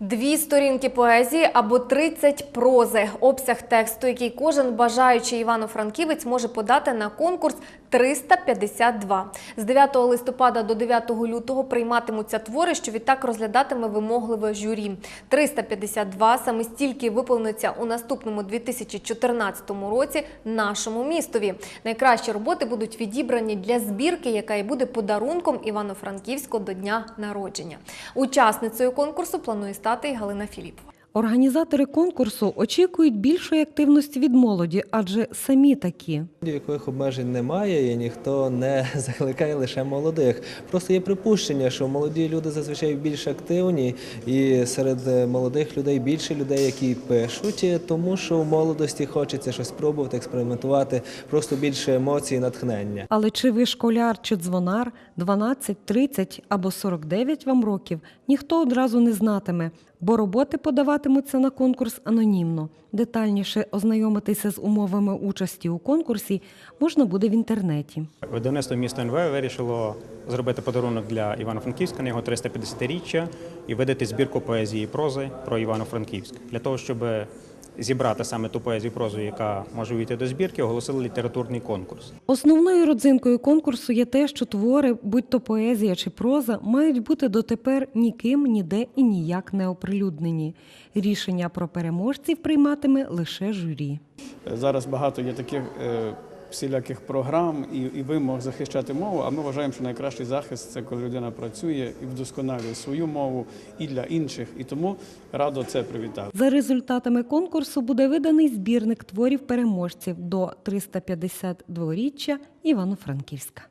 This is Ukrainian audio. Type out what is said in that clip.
Дві сторінки поезії або 30 прози. Обсяг тексту, який кожен бажаючий Івано-Франківець може подати на конкурс 352. З 9 листопада до 9 лютого прийматимуться твори, що відтак розглядатиме вимогливе журі. 352 саме стільки виповниться у наступному 2014 році нашому містові. Найкращі роботи будуть відібрані для збірки, яка і буде подарунком Івано-Франківського до дня народження. Учасницею конкурсу планує стати і Галина Філіпова. Організатори конкурсу очікують більшої активності від молоді, адже самі такі. Яких обмежень немає, і ніхто не закликає лише молодих. Просто є припущення, що молоді люди зазвичай більш активні, і серед молодих людей більше людей, які пишуть, тому що в молодості хочеться щось спробувати, експериментувати, просто більше емоцій, натхнення. Але чи ви школяр чи дзвонар 12, 30 або 49 вам років, ніхто одразу не знатиме, бо роботи подаватимуться на конкурс анонімно. Детальніше ознайомитися з умовами участі у конкурсі можна буде в інтернеті. Видавництво міста НВ вирішило зробити подарунок для Івано-Франківська на його 350-річчя і видати збірку поезії і прози про Івано-Франківськ. Для того, щоб зібрати саме ту поезію і прозу, яка може увійти до збірки, оголосили літературний конкурс. Основною родзинкою конкурсу є те, що твори, будь то поезія чи проза, мають бути дотепер ніким, ніде і ніяк не оприлюднені. Рішення про переможців прийматиме лише журі. Зараз багато є таких е, всіляких програм і, і вимог захищати мову. А ми вважаємо, що найкращий захист це коли людина працює і вдосконалює свою мову і для інших. І тому радо це привітати. За результатами конкурсу буде виданий збірник творів переможців до 352-річчя Івано-Франківська.